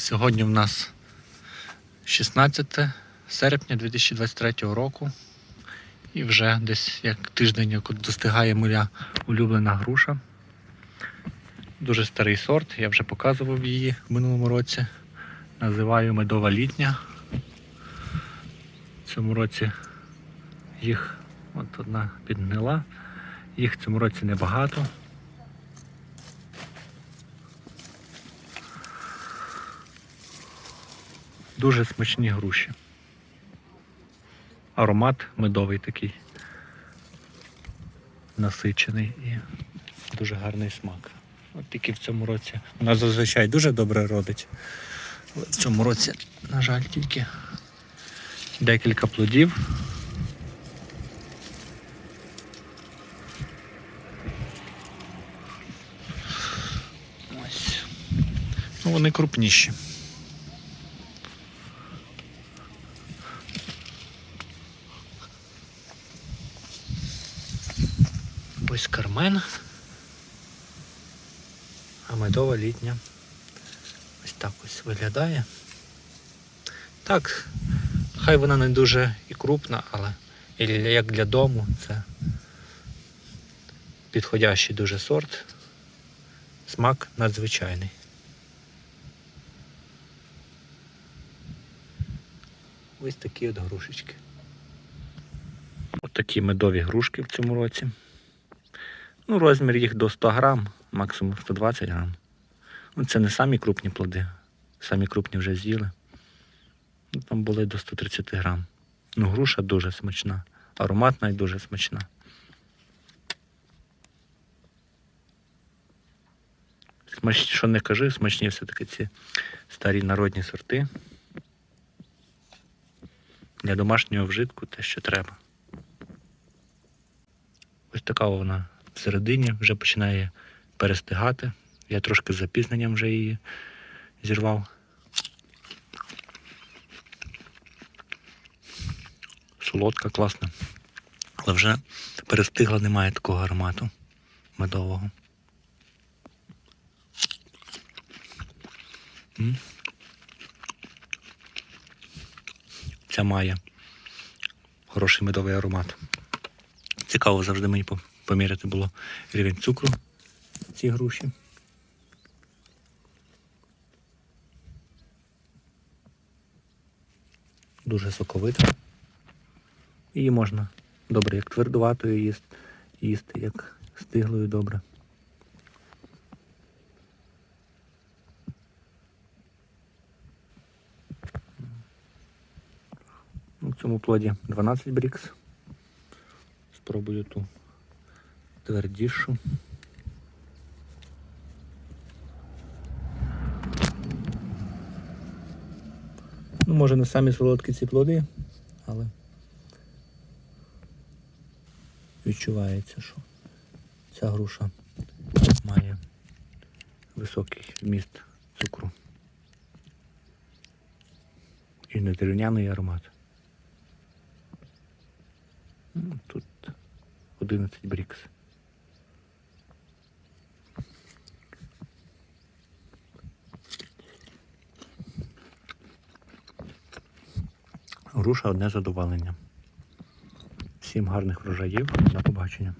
Сьогодні в нас 16 серпня 2023 року. І вже десь як тиждень як достигає моя улюблена груша. Дуже старий сорт, я вже показував її в минулому році. Називаю медова літня. В цьому році їх от одна підгнила. Їх в цьому році небагато. Дуже смачні груші. Аромат медовий такий. Насичений і дуже гарний смак. От тільки в цьому році. Вона зазвичай дуже добре родить. Але в цьому році, на жаль, тільки декілька плодів. Ось. Ну, вони крупніші. Ось кармен. А медова літня. Ось так ось виглядає. Так, хай вона не дуже і крупна, але як для дому це підходящий дуже сорт. Смак надзвичайний. Ось такі от грушечки. Ось такі медові грушки в цьому році. Ну, розмір їх до 100 грам, максимум 120 грам. Ну, це не самі крупні плоди. Самі крупні вже з'їли. Ну, Там були до 130 грам. Ну, груша дуже смачна. Ароматна і дуже смачна. Смач... Що не кажи, смачні все-таки ці старі народні сорти. Для домашнього вжитку те, що треба. Ось така вона всередині вже починає перестигати. Я трошки з запізненням вже її зірвав. Солодка, класна. Але вже перестигла, немає такого аромату медового. Ця має хороший медовий аромат. Цікаво завжди мені поміряти було рівень цукру в цій груші. Дуже соковита. Її можна добре як твердуватою їсти, їсти як стиглою добре. В цьому плоді 12 брікс. Спробую ту твердішу. Ну, може не самі солодкі ці плоди, але відчувається, що ця груша має високий вміст цукру і незрівняний аромат. Ну, Тут 11 брікс. Груша одне задоволення. Всім гарних врожаїв. До побачення.